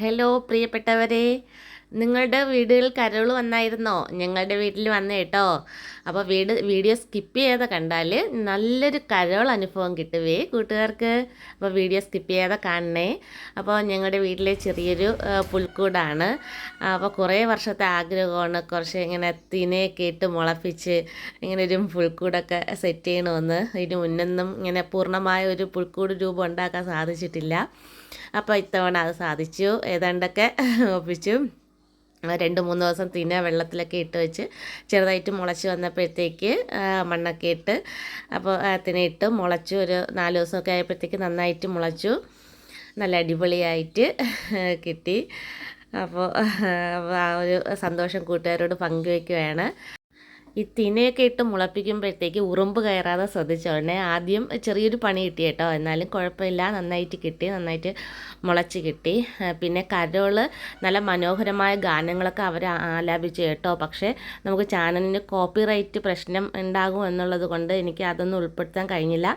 Hello പ്രിയപ്പെട്ടവരെ നിങ്ങളുടെ വീടുകളിൽ കരോൾ വന്നായിരുന്നോ? ഞങ്ങളുടെ വീട്ടിൽ വന്ന കേട്ടോ അപ്പോൾ വീട് വീഡിയോ സ്കിപ്പ് ചെയ്യാതെ കണ്ടാൽ നല്ലൊരു കരോൾ അനുഭവം കിട്ടുവേ കൂട്ടുകാർക്ക്. അപ്പോൾ വീഡിയോ സ്കിപ്പ് ചെയ്യാതെ കാണണേ. അപ്പോൾ ഞങ്ങളുടെ വീട്ടിലെ ചെറിയൊരു പുൽക്കൂടാണ്. അപ്പോൾ കുറേ വർഷത്തെ ആഗ്രഹമാണ് കുറച്ച് ഇങ്ങനെ തിനയൊക്കെ ഇട്ട് മുളപ്പിച്ച് ഇങ്ങനെ ഒരു പുൽക്കൂടൊക്കെ സെറ്റ് ചെയ്യണമെന്ന്. ഇതിന് മുന്നൊന്നും ഇങ്ങനെ പൂർണമായ ഒരു പുൽക്കൂട് രൂപം ഉണ്ടാക്കാൻ സാധിച്ചിട്ടില്ല. അപ്പോൾ ഇത്തവണ അത് സാധിച്ചു. ഏതാണ്ടൊക്കെ ഒപ്പിച്ചു. രണ്ട് മൂന്ന് ദിവസം തിന വെള്ളത്തിലൊക്കെ ഇട്ട് വെച്ച് ചെറുതായിട്ട് മുളച്ച് വന്നപ്പോഴത്തേക്ക് മണ്ണൊക്കെ ഇട്ട് അപ്പോൾ ആ, തിന ഇട്ട് മുളച്ചു ഒരു നാല് ദിവസമൊക്കെ ആയപ്പോഴത്തേക്ക് നന്നായിട്ട് മുളച്ചു. നല്ല അടിപൊളിയായിട്ട് കിട്ടി. അപ്പോൾ ആ ഒരു സന്തോഷം കൂട്ടുകാരോട് പങ്കുവയ്ക്കുകയാണ് ഈ തിനയൊക്കെ ഇട്ട് മുളപ്പിക്കുമ്പോഴത്തേക്ക് ഉറുമ്പ് കയറാതെ ശ്രദ്ധിച്ചോളണേ ആദ്യം ചെറിയൊരു പണി കിട്ടി കേട്ടോ. എന്നാലും കുഴപ്പമില്ല. നന്നായിട്ട് കിട്ടി. നന്നായിട്ട് മുളച്ച് കിട്ടി. പിന്നെ കരോൾ നല്ല മനോഹരമായ ഗാനങ്ങളൊക്കെ അവർ ആലാപിച്ചു കേട്ടോ. പക്ഷേ നമുക്ക് ചാനലിന് കോപ്പിറൈറ്റ് പ്രശ്നം ഉണ്ടാകും എന്നുള്ളത് കൊണ്ട് എനിക്ക് അതൊന്നും ഉൾപ്പെടുത്താൻ കഴിഞ്ഞില്ല.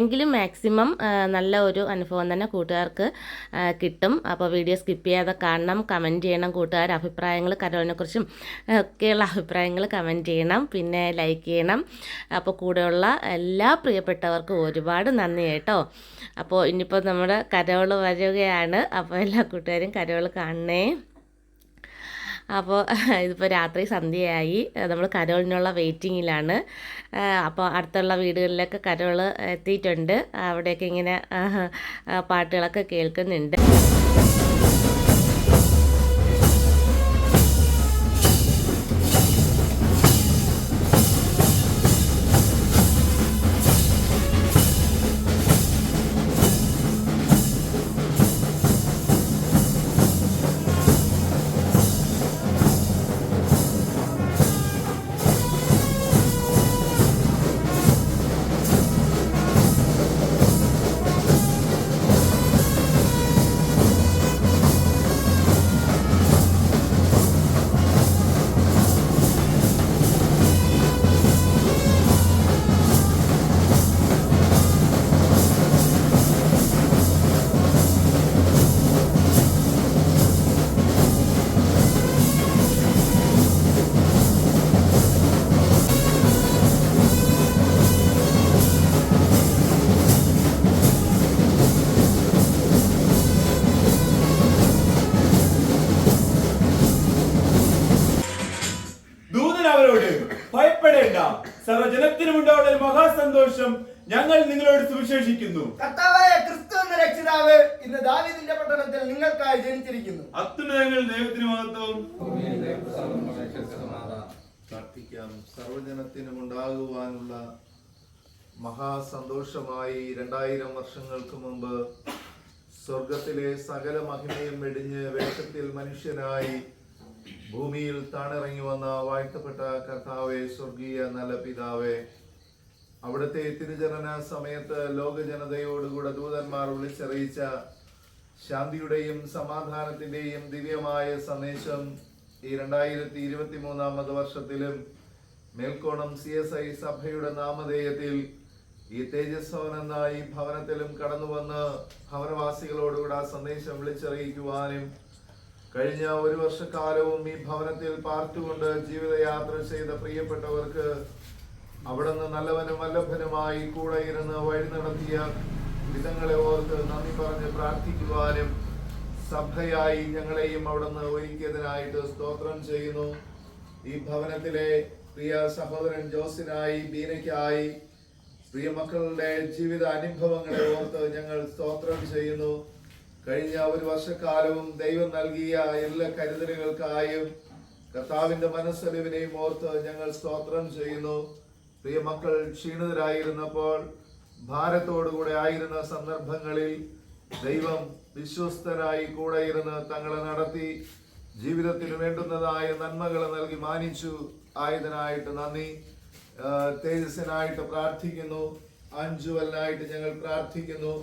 എങ്കിലും മാക്സിമം നല്ല ഒരു അനുഭവം തന്നെ കൂട്ടുകാർക്ക് കിട്ടും. അപ്പോൾ വീഡിയോ സ്കിപ്പ് ചെയ്യാതെ കാണണം. കമന്റ് ചെയ്യണം കൂട്ടുകാർ. അഭിപ്രായങ്ങൾ കരോളിനെക്കുറിച്ചും ഒക്കെയുള്ള അഭിപ്രായങ്ങൾ കമന്റ് ചെയ്യണം. പിന്നെ ലൈക്ക് ചെയ്യണം. അപ്പോൾ കൂടെയുള്ള എല്ലാ പ്രിയപ്പെട്ടവർക്കും ഒരുപാട് നന്ദി കേട്ടോ. അപ്പോൾ ഇനിയിപ്പോൾ നമ്മുടെ കരോൾ വരികയാണ്. അപ്പോൾ എല്ലാ കൂട്ടുകാരും കരോൾ കാണണേ. അപ്പോൾ ഇതിപ്പോൾ രാത്രി സന്ധ്യയായി. നമ്മൾ കരോളിനുള്ള വെയിറ്റിങ്ങിലാണ് അപ്പോൾ അടുത്തുള്ള വീടുകളിലൊക്കെ കരോൾ എത്തിയിട്ടുണ്ട്. അവിടെയൊക്കെ ഇങ്ങനെ പാട്ടുകളൊക്കെ കേൾക്കുന്നുണ്ട്. ഭയപ്പെടേണ്ട. സർവജനത്തിനും ഉണ്ടാവുന്ന ഒരു മഹാസന്തോഷം ഞങ്ങൾ നിങ്ങളോട് സുവിശേഷിക്കുന്നു. കർത്താവായ ക്രിസ്തു എന്ന രക്ഷിതാവ് ഇന്ന് ദാവീദിന്റെ പട്ടണത്തിൽ നിങ്ങൾക്കായി ജനിച്ചിരിക്കുന്നു. അത്യുന്നതങ്ങൾ ദൈവത്തിന് മഹത്വം. പ്രാർത്ഥിക്കാം. സർവജനത്തിനും ഉണ്ടാകുവാനുള്ള മഹാസന്തോഷമായി രണ്ടായിരം വർഷങ്ങൾക്ക് മുമ്പ് സ്വർഗത്തിലെ സകല മഹിമയും വെടിഞ്ഞ് വേഷത്തിൽ മനുഷ്യനായി ഭൂമിയിൽ താണിറങ്ങി വന്ന വാഴ്ത്തപ്പെട്ട കർത്താവെ സ്വർഗീയ നല്ല പിതാവെ അവിടുത്തെ തിരുചരണ സമയത്ത് ലോക ജനതയോടുകൂടെ ദൂതന്മാർ വിളിച്ചറിയിച്ച ശാന്തിയുടെയും സമാധാനത്തിന്റെയും ദിവ്യമായ സന്ദേശം ഈ രണ്ടായിരത്തി ഇരുപത്തി മൂന്നാമത് വർഷത്തിലും മേൽക്കോണം സി എസ് ഐ സഭയുടെ നാമധേയത്തിൽ ഈ തേജസ്വൻ എന്ന ഈ ഭവനത്തിലും കടന്നു വന്ന് ഭവനവാസികളോടുകൂടെ ആ സന്ദേശം വിളിച്ചറിയിക്കുവാനും കഴിഞ്ഞ ഒരു വർഷക്കാലവും ഈ ഭവനത്തിൽ പാർത്തുകൊണ്ട് ജീവിതയാത്ര ചെയ്ത പ്രിയപ്പെട്ടവർക്ക് അവിടുന്ന് നല്ലവനും വല്ലഭനുമായി കൂടെ ഇരുന്ന് വഴി നടത്തിയ വിധങ്ങളെ ഓർത്ത് നന്ദി പറഞ്ഞ് പ്രാർത്ഥിക്കുവാനും സഭയായി ഞങ്ങളെയും അവിടുന്ന് ഒരുക്കിയതിനായിട്ട് സ്തോത്രം ചെയ്യുന്നു. ഈ ഭവനത്തിലെ പ്രിയ സഹോദരൻ ജോസിനായി ബീനയ്ക്കായി പ്രിയ മക്കളുടെ ജീവിത അനുഭവങ്ങളെ ഓർത്ത് ഞങ്ങൾ സ്തോത്രം ചെയ്യുന്നു. കഴിഞ്ഞ ഒരു വർഷക്കാലവും ദൈവം നൽകിയ എല്ലാ കരുതലുകൾക്കായും കർത്താവിന്റെ മനസ്സലിവിനെയും ഓർത്ത് ഞങ്ങൾ സ്തോത്രം ചെയ്യുന്നു. പ്രിയ മക്കൾ ക്ഷീണിതരായിരുന്നപ്പോൾ ഭാരത്തോടുകൂടെ ആയിരുന്ന സന്ദർഭങ്ങളിൽ ദൈവം വിശ്വസ്തരായി കൂടെ ഇരുന്ന് തങ്ങളെ നടത്തി ജീവിതത്തിന് വേണ്ടുന്നതായ നന്മകൾ നൽകി മാനിച്ചു. ആയതിനായിട്ട് നന്ദി. തേജസ്സനായിട്ട് പ്രാർത്ഥിക്കുന്നു. അഞ്ചുവലിനായിട്ട് ഞങ്ങൾ പ്രാർത്ഥിക്കുന്നു.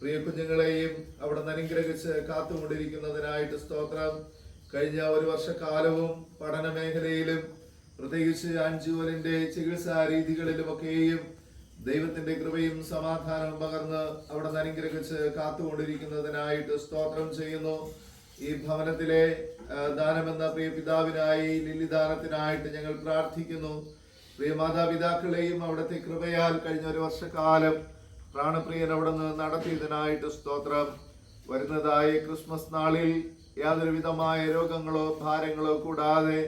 പ്രിയ കുഞ്ഞുങ്ങളെയും അവിടെ അനുഗ്രഹിച്ച് കാത്തുകൊണ്ടിരിക്കുന്നതിനായിട്ട് സ്തോത്രം. കഴിഞ്ഞ ഒരു വർഷക്കാലവും പഠന മേഖലയിലും പ്രത്യേകിച്ച് അഞ്ചുവലിന്റെ ചികിത്സാ രീതികളിലുമൊക്കെയും ദൈവത്തിന്റെ കൃപയും സമാധാനവും പകർന്ന് അവിടെ അനുഗ്രഹിച്ച് കാത്തുകൊണ്ടിരിക്കുന്നതിനായിട്ട് സ്തോത്രം ചെയ്യുന്നു. ഈ ഭവനത്തിലെ ദാനമെന്ന പ്രിയ പിതാവിനായി ലില്ലി ദാനത്തിനായിട്ട് ഞങ്ങൾ പ്രാർത്ഥിക്കുന്നു. പ്രിയ മാതാപിതാക്കളെയും അവിടുത്തെ കൃപയാൽ കഴിഞ്ഞ ഒരു വർഷക്കാലം പ്രാണപ്രിയൻ അവിടെ നിന്ന് നടത്തിയതിനായിട്ട് സ്തോത്രം. വരുന്നതായ ക്രിസ്മസ് നാളിൽ യാതൊരുവിധമായ രോഗങ്ങളോ ഭാരങ്ങളോ കൂടാതെ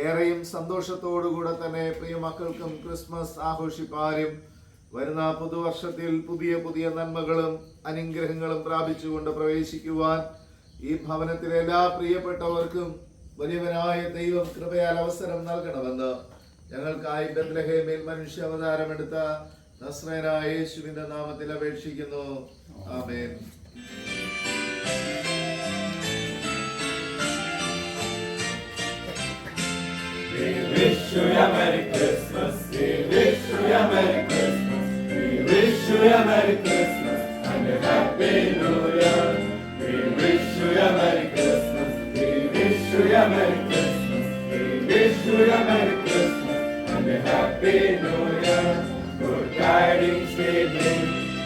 ഏറെയും സന്തോഷത്തോടുകൂടെ തന്നെ പ്രിയ മക്കൾക്കും ക്രിസ്മസ് ആഘോഷിപ്പാനും വരുന്ന പുതുവർഷത്തിൽ പുതിയ പുതിയ നന്മകളും അനുഗ്രഹങ്ങളും പ്രാപിച്ചുകൊണ്ട് പ്രവേശിക്കുവാൻ ഈ ഭവനത്തിലെ എല്ലാ പ്രിയപ്പെട്ടവർക്കും വലിയവനായ ദൈവം കൃപയാൽ അവസരം നൽകണമെന്ന് ഞങ്ങൾക്കായി ബദ്ലഹേമേൽ മനുഷ്യ അവതാരമെടുത്ത നസ്രനായ യേശുവിന്റെ നാമത്തിൽ അപേക്ഷിക്കുന്നു ആമേൻ. We wish you a Merry Christmas. We wish you a Merry Christmas and a Happy New Year. guiding sibling,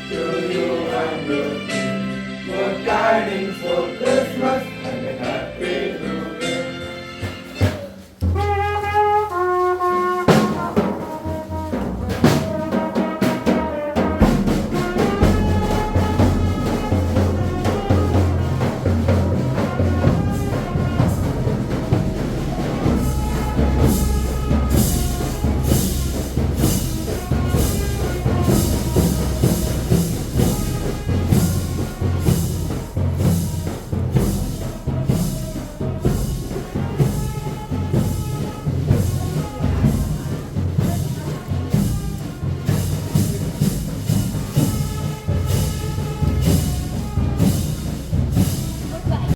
to you I'm looking for guiding for good.